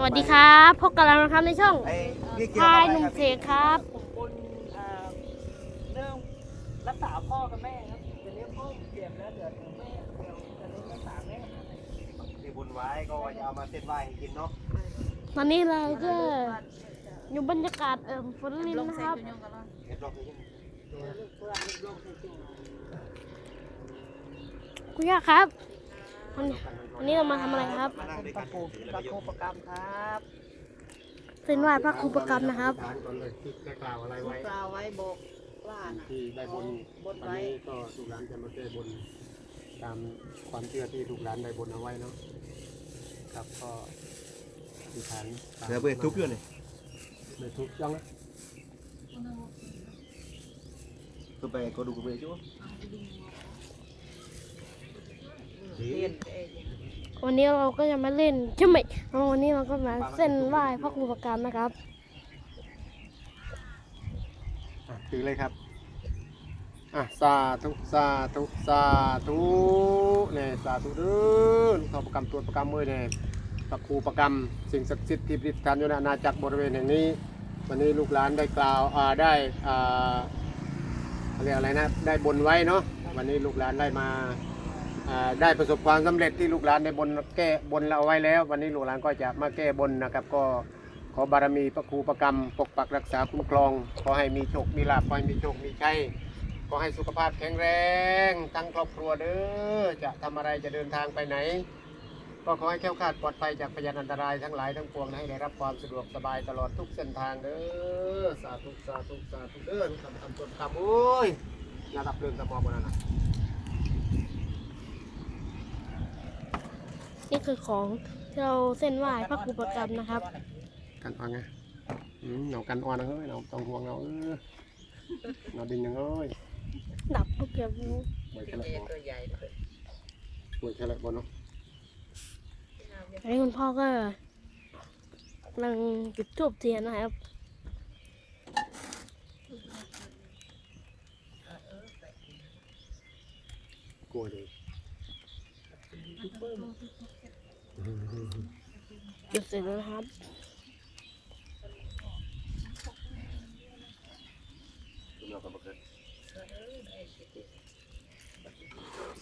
สวัสดีครับพบกับเรานะครับในช่องไอ้พี่เกี่ยวพายกับหนุ่มอะไรเสกครับผมบนอ่าเรื่องรักษาพ่อกับแม่ครับจะเลี้ยงพ่อเจ็บแล้วเดี๋ยวถึงแม่เดี๋ยวจะเลี้ยงรักษาแม่ที่บุญไว้ก็ว่าจะเอามาเส้นไหว้ให้กินเนาะตอนนี้เราก็อยู่บรรยากาศเอ่อฝนลินนะครับเห็นรอบนี้คุณย่าครับ วันนี้วันนี้เรามาทำอะไรครับมานั่งด้วยปกัระนโคประโคประกรรมครับเส้นไหว้พระครูประกรรมนะครับฐานก่อนเลยที่ได้กล่าวอะไรลูไว้กกล่าวไว้บอกว่าน่ะที่ได้บนบนวันไว้นี้ก็ลูกหลานจะมาแก้บนตามความเชื่อที่ลูกหลานได้บนเอาไว้เนาะครับก็อธิษฐานตามเดี๋ยวเปิดทุกเรื่องเลยเปิดทุกยังนะก็ไปก็ดูก็ไปจุ๊บเรียนเอง วันนี้เราก็จะมาเล่นใช่ไหมวันนี้เราก็มาเส้นไหว้พระครูประกรรนะครับถือเลยครับอะสาธุสาธุสาธุเนี่ยสาธุเด้อลูกทอประกรรมตัวประกรรมมือเนี่ยพระครูประกรรมสิ่งศักดิ์สิทธิ์ที่ประดิษฐานอยู่ในอาณาจักรบริเวณแห่งนี้ วันนี้ลูกหลานได้กล่าวอ่าได้อ่าเรียกอะไรนะได้บนไว้เนาะวันนี้ลูกหลานได้มา ได้ประสบความสำเร็จที่ลูกหลานได้บนแก้บนเราเอาไว้แล้ว วันนี้ลูกหลานก็จะมาแก้บนนะครับ ก็ขอบารมีพระครูประกรรมปกปักรักษาคุ้มครองขอให้มีโชคมีลาภขอให้มีโชคมีชัยขอให้สุขภาพแข็งแรงทั้งครอบครัวเด้อจะทำอะไรจะเดินทางไปไหน ก็ขอให้แค้วคลาดปลอดภัยจากพยานอันตรายทั้งหลายทั้งปวงให้ได้รับความสะดวกสบายตลอดทุกเส้นทางเด้อสาธุสาธุสาธุเด้อทำทำตนทำโอ้ยน่ารับเรื่องตะมอบนนั้นนะ นี่คือของที่เราเส้นไหว้พระครูประกรรมนะครับ กันอ่อนไงอืมเรากันอ่อนนะเฮ้ยเราต้องห่วงเราเออเราดินยังเอ้ยดับทุกอย่างป่วยเป็แค่นไหนเองตัวใหญ่เลยป่วยแค่ไหนบนเนาะอันนี้คุณพ่อก็กำลังจุดทูบเทียนนะครับกลัวเลย จุดเสร็จแล้วนะครับเราก็มาเกิด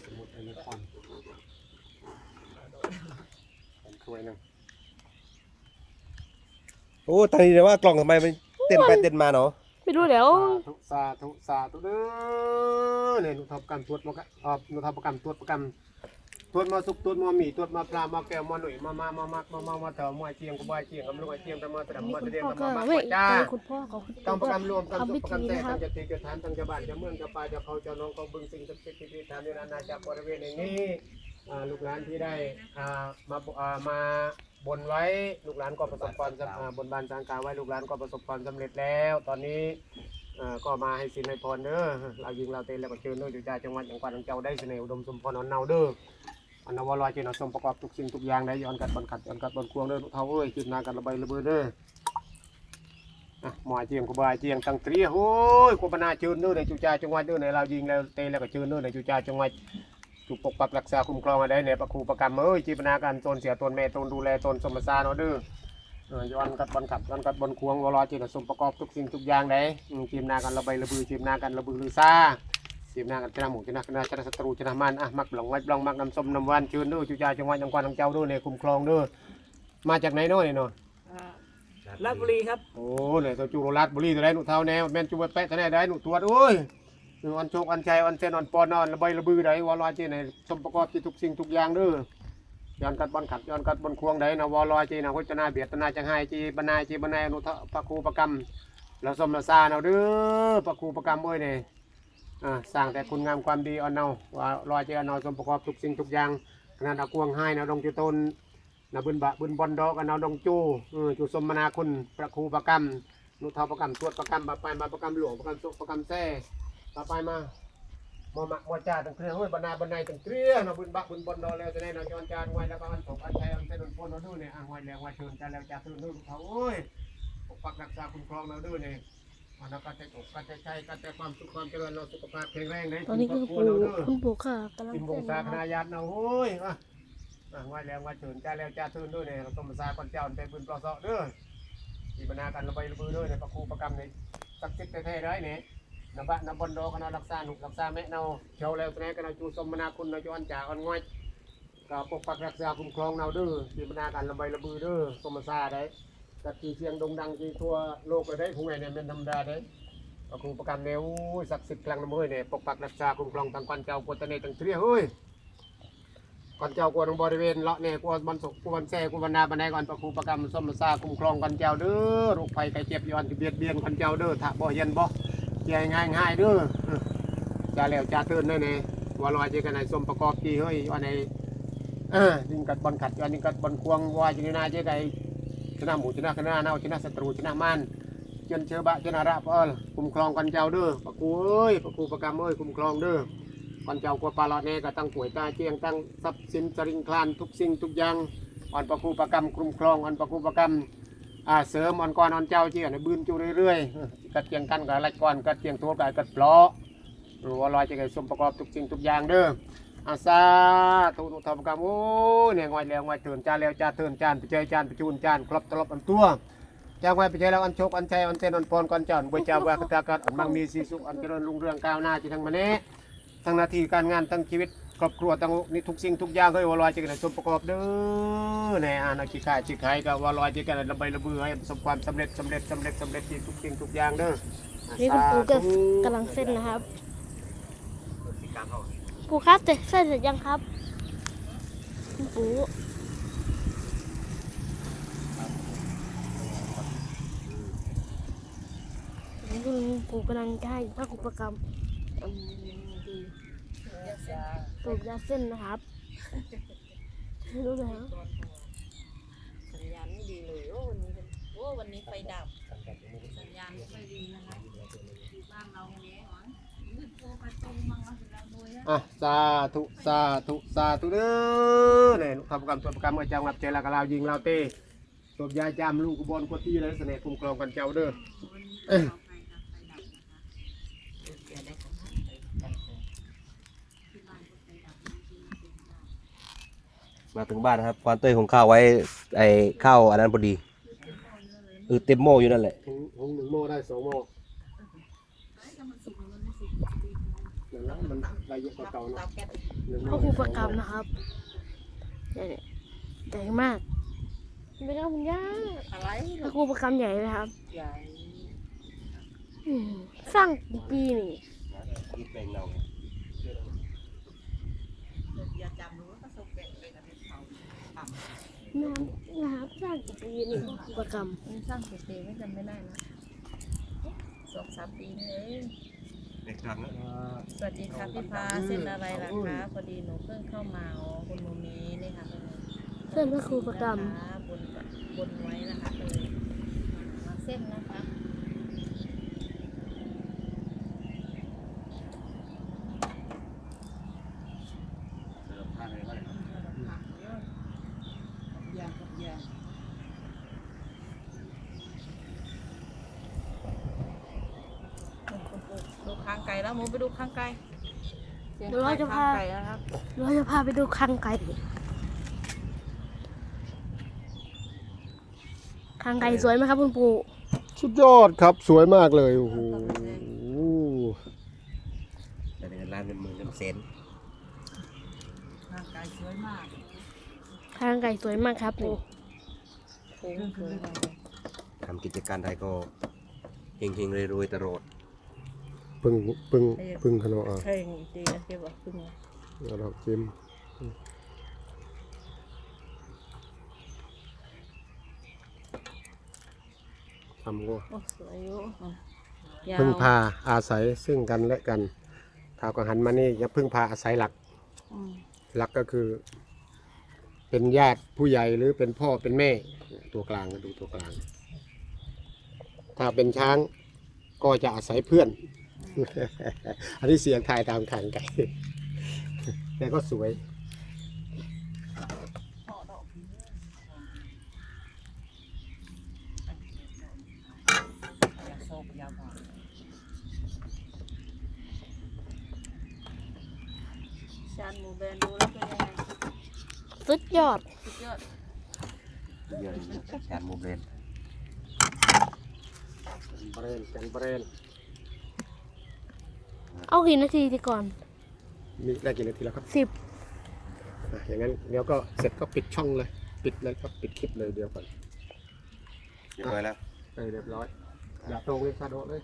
สมุดไอ้นี่คอนผมช่วยหนึงโอ้ตอนนี้เดี๋ยวว่ากล่องทำไมมันเต้นไปเต้นมาเนาะไม่รู้เดี๋ยว สาธุสาธุสาธุเด้อเนี่ยหนุทบกันตรวจมากะอ่าหนุทบประกันตรวจประกัน ตรวจมาสุกตรวจมาหมี่ตรวจมาปลามาแก้วมาหนุ่ยมามามามามามามาเถอะมาเจียงก็บ่ายเจียงกำลังไอเจียงทำมาแสดงนี่มาคุแสณดงพ่อทำก็มามาไม่จ้าคุณพ่อของคุณต้องประกันรวมต้องทำสุขประกันธีแต่นะครับทำจะตีกระฐานทั้งจะบ้านจะเมืองจะป่าจะเขาจะน้องเขาบึงสิ่งศักดิ์สิทธิ์ที่ทำในอาณาจักรบริเวณแห่งนี้ลูกหลานที่ได้มามาบนไว้ลูกหลานก็ประสบความสำอ่าบนบานสางกาไว้ลูกหลานก็ประสบความสำเร็จแล้ว ตอนนี้ก็มาให้สินให้พรเด้อเรายิงเราเตะแล้วก็เชิญเด้อจุจ่าจังหวัดอย่างกวาดเจ้าได้เสน่ห์อุดมสมพรอันเนาเด้อ อันนาวลอยเจนสมประกอบทุกสิ่งทุกอย่างได้ย้อนกัดบนกัดย้อนกัดบนควงเด้อเท่าเอ้ยคิดนากันระบายระเบิดเด้ออ่หมอเจียงกูบายเจียงตั้งเตรียโอ้ยกูปนาเชิญเด้อในจูจ่าจังหวัดเด้อในเรายิงแล้วเตะแล้วก็เชิญเด้อในจูจ่าจังหวัดจูปกปักรักษาคุ้มครองอะไรในประคูประกรรมเอ้ยจีปนาการตนเสียตนแม่ตนดูแลตนสมสารเนาะเด้อเออย้อนกัดบอลขับย้อนกัดบอลควงวอลอยจีนสมประกอบทุกสิ่งทุกอย่างได้จีมนากันระบายระเบือจีมนากันระเบือลือซ่า จีมนากันชนะหมู่ชนะคณะชนะศัตรูชนะมันอะมักหลงไว้บลองมักน้ำส้มน้ำหวานเชิญเด้อจูจ่าจังหวัดจังหวัดของเจ้าด้อในคุ้มครองด้อมาจากไหนเนาะเนี่ยเนาะอ่าราชบุรีครับ โอ้เนี่ยตัวจูโรลัดบุรีตัวใดหนูเท่าแนวแม่นจูไปแปะตัวไหนได้หนูตรวจโอ้ยหนูอันโชคอันชัยอันเซนอันปอนอนระเบยระบือได้วอลอยเจในสมประกอบที่ทุกสิ่งทุกอย่างเด้อย้อนกัดบอลขัดย้อนกัดบอลควงได้นะวอลอยเจนะพุทธนาเบียดตนาจังไห้จีบรรณาจีบรรณาอนุทะปะครูประกรรมเราสมเราซาเอาเด้อปะครูประกรรมเอ้ยเนี่ย อ่าสร้างแต่คุณงามความดีเอาเนาว่าลอยเจอเนาสมประกอบทุกสิ่งทุกอย่างขนาดเอากวงให้นะดงจุตนนะบุญบะบุญบอนดอกนเอาดงจูจูสมนาคุณประครูประกรรมนุทาประกรรมตรวจประกรรมมาไปมาประกรรมหลวงประกรรมสุประกรรมแท้มาไปมามาหมักมาจ่าตั้งเครื่องเฮ้ยบรรณาบรรณาตั้งเครื่องนะบุญบะบุญบอนดอกแล้วจะได้นะจอนจานไว้แล้วก็อันสองอันแท้อันเส้นอันปนเราด้วยเนี่ยอ่างไว้แล้วไว้เชิญกันแล้วจะตื่นด้วยเขาโอ้ยปกปักรักษาคุ้มครองเราด้วยเนี่ย มันก็จะจบก็จะใช้ก็จะความสุขความเจริญเราสุขภาพแข็งแรงได้ตอนนี้คือครบปู่เราเด้อคุณปู่ค่ะกำลังกินวเต้งนศานะคคณะรับญาติเราโอ้ยอะอะงอยแล้วงอยเถินจ้าแล้วจ้าเถินด้วยเนี่ยเราต้องมาซาก่อนเจ้าไปบุญปลอสอเด้อที่บรรณากันระบายระบือด้วยเนี่ยประครูประกรรมเนี่ยสักดิ์สิทธิ์แท้ๆได้เนี่ยนบะนบอนโดคณะรักษาหนุกรักษาแม่เนาเชียวแล้วแท้กันเอาจูสมนาคุณเอาจวนจ่าอ่อนงอยก็ปกปักรักษาคุ้มครองเราเด้อที่บรรณากันระบายระบือเด้อสมมาซาได้ กัที่เสียงดงดังที่ทั่วโลกเลยได้คงไงเนี่ยเป็นธรรมดาได้พระครูประกันเนี่ยโอ้ยศักดิ์สิทธิ์กลางน้ำเฮ้ยเนี่ยปกปักรักษาคุ้มครองทางกวนเจ้ากวนตะเนตังเตรียเฮ้ยก่อนเจ้ากวนตรงบริเวณเลาะเนี่ยกวนบรรสุกกวนแซ่กวนบรรณาบรรณาก่อนพระครูประกันสมรักษาคุ้มครองกันเจ้าเด้อโรคภัยไข้เจ็บย้อนเบียดเบียนกันเจ้าเด้อถ้าบ่เย็นบ่เจียง่ายง่ายเด้อเออจะแล้วจะเตือนแน่เนี่ยว่าลอยเจกันในสมประกอบที่เฮ้ยว่าในเออยิงกัดบอลขัดย้อนยิงกัดบอลควงว่าจีนาเจ๊ได ชนะหมูชนะคณะเน่าชนะศัตรูชนะมันเจนเชื้อบะเจนาระเออคุ้มครองกันเจ้าเด้อปะกูเอ้ยปะกูประกรรมเอ้ยคุ้มครองเด้อกันเจ้ากวปลาลอดแน่ก็ตั้งป่วยตาเจียงตั้งทรัพย์สินสริงคลานทุกสิ่งทุกอย่างอ่อนปะกูประกรรมคุ้มครองอ่อนปะกูประกรรมอ่าเสริมอ่อนก้อนอ่อนเจ้าเจียงในบืนจูเรื่อยๆกัดเจียงกันกับไรก้อนกัดเจียงตัวกับกัดปลอหรือว่าลอยจะไก่สมประกอบทุกสิ่งทุกอย่างเด้อ อาซาตุนุธรรมกรรมโอ้ยเนี่ยงอยแล้วงอยเตือนจานแล้วจานเตือนจานไปเจยจานไปจูนจานครบตลบอันตัวจากไว้ไปใช้แล้วอันโชคอันชัยอันเจนอันพรก่อนเจ้าบุญเจ้าว่าคตาการอันมั่งมีสีสุขอันเจริญรุ่งเรืองก้าวหน้าที่ทั้งมเนทั้งหนาทีการงานทั้งชีวิตครอบครัวทั้งนี่ทุกสิ่งทุกอย่างก็วาลอยจะกันสมประกอบเด้อในอาณาจิกาจิกไยก็วาลอยจะกันระบายระเบือให้ประสบความสำเร็จสำเร็จสำเร็จสำเร็จที่ทุกสิ่งทุกอย่างเด้อนี่คุณปูก็กำลังเส้นนะครับ ปูครับเสร็จเส้นเสร็จยังครับปู่คุณปูกำลังใกล้พระคุปกรรมอืมดีสูบยาเส้นนะครับรู้แล้วสัญญาณไม่ดีเลยโอ้วันนี้โอ้วันนี้ไฟดับ สัญญาณไม่ดีนะคะบ้านเราเนี้ยหรอมืดโทรไปตรงมัง อะสาธุสาธุสาธุเด้อเนี่ยทำกรรมตัวประกรรมเมื่อจังหวัดเจริญกะลาวยิงลาวเต้ตบยาจามลูกบอลกวที่เลยเสน่ห์คุ้มครองกันเจ้าเด้อวันนี้เราไฟดับไฟดับนะคะเดี๋ยวได้ของท่านไปกันเลยที่บ้านก็ไฟดับจริงๆเป็นบ้านมาถึงบ้านนะครับควานเต้ยของข้าวไว้ไอ้ข้าวอันนั้นพอดีเออเต็มหม้ออยู่นั่นแหละหงหงหนึ่งโม่ได้สองโม่ ถ้ามันสุกมันไม่สุกดี นั่นแห ละมันได้เยอะกว่าเก่าเตาเนาะแก๊สหนึ่งพโม่ระคุปกรรมนะครับเนี่ยใหญ่มากไม่ต้องคุณย่าอะไรพระคุปกรรมใหญ่เลยครับใหญ่อืมสร้างกี่ปีนี่อีกเป็นเนาอย่าจำรู้ว่าสุกแก๊สเลยนะเป็นเขาต่ำน้ำนะครับสร้างกี่ปีนี่พระคุปกรรมนี่สร้างกี่ปีไม่จำไม่ได้นะสองสามปีนี่เอง เด็กครั้งนะสวัสดีค่ะพี่พาเส้นอะไรล่ะคะพอดีหนูเพิ่งเข้ามาอ๋อคุณโมมีนี่ค่ะเส้นพระครูประกรรมนะคะบนบนไว้นะคะก็เลยมาเส้นนะคะ ยางกับยางดูข้างไก่ แล้วหมูไปดูข้างไก่เดี๋ยวเราจะพาข้งไก่นะครับเราจะพาไปดูคังไก่คังไก่สวยไหมครับคุณปู่สุดยอดครับสวยมากเลยโอ้โหแต่ในร้านเป็นหมื่นเป็นแสนข้างไก่สวยมากคังไก่สวยมากครับนี่โค้งสวยมากทำกิจการใดก็เฮงเฮงๆรวยๆตลอด ปึ้งปึ้งปึ้งขนมอะเคยดีนะที่บอกขึ้นมาเอาดอกจิ้มทำก็โอ้สวยอยู่ยาวพึ่งพาอาศัยซึ่งกันและกันถ้าก็หันมานี่อย่าพึ่งพาอาศัยหลักอืมหลักก็คือ เป็นญาติผู้ใหญ่หรือเป็นพ่อเป็นแม่ ตัวกลางก็ดูตัวกลาง ถ้าเป็นช้างก็จะอาศัยเพื่อน อันนี้เสียงทายตามขังไก่แต่ก็สวยอยากโซบยาวกว่าชานหมูแบนดูแล้วเป็นยังไงสุดยอด สุดยอดเยอะจานโมเบรนเบรนเป็นเบรน เอากี่นาทีดีก่อน มีได้กี่นาทีแล้วครับสิบอะอย่างนั้นเดี๋ยวก็เสร็จก็ปิดช่องเลย ปิดเลยครับปิดคลิปเลยเดี๋ยวก่อนเรียบร้อยแล้วเออเรียบร้อยอย่าตรงเลยซาโดะเลย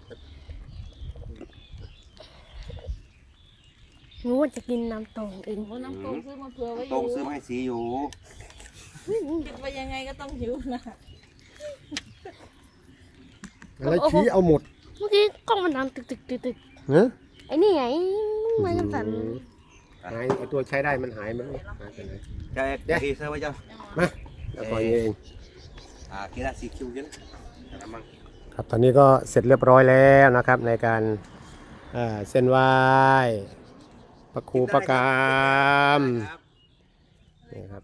หนูว่าจะกินน้ำตรงเองโอ้น้ำตรงซื้อมาเผื่อไว้อตรงยู่ซื้อมาให้สีอยู่คิดว่ายังไงก็ต้องหิวนะอะไรชี้เอาหมดเมื่อกี้กล้องมันดังตึกตึกตึกตึกเนอะไอ้นี่ไงมันจะสั่นหายไอตัวใช้ได้มันหายมันหายไปไหนใช่เดี๋ยวเซอร์ไว้จ้ะมาแล้วปล่อยเองอ่ากีฬาสีคิวยันกระมังครับตอนนี้ก็เสร็จเรียบร้อยแล้วนะครับ ในการเอ่อเส้นไหว้พระครูประกรรมนี่ครับ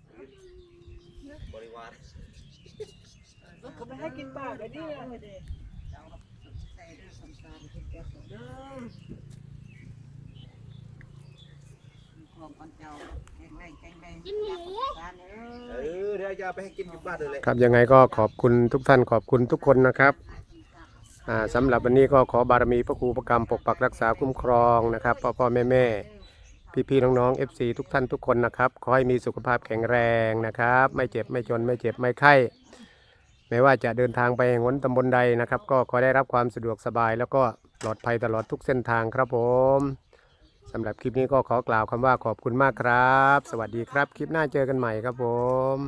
บริวารก็ไม่ให้กินปากเลยเนี่ย กินหมูเออเดี๋ยวจะเอาไปให้กินอยู่บ้านเลยเลยครับยังไงก็ขอบคุณทุกท่านขอบคุณทุกคนนะครับอ่าสำหรับวันนี้ก็ขอบารมีพระครูประกรรมปกปักรักษาคุ้มครองนะครับพ่อพ่อแม่แม่พี่พี่ๆน้องๆ FC ทุกท่านทุกคนนะครับขอให้มีสุขภาพแข็งแรงนะครับ ไม่เจ็บไม่จนไม่เจ็บไม่ไข้ไม่ว่าจะเดินทางไปหนตำบลใดนะครับ ก็ขอได้รับความสะดวกสบาย แล้วก็ปลอดภัยตลอดทุกเส้นทางครับผม สำหรับคลิปนี้ก็ขอกล่าวคำว่าขอบคุณมากครับ สวัสดีครับ คลิปหน้าเจอกันใหม่ครับผม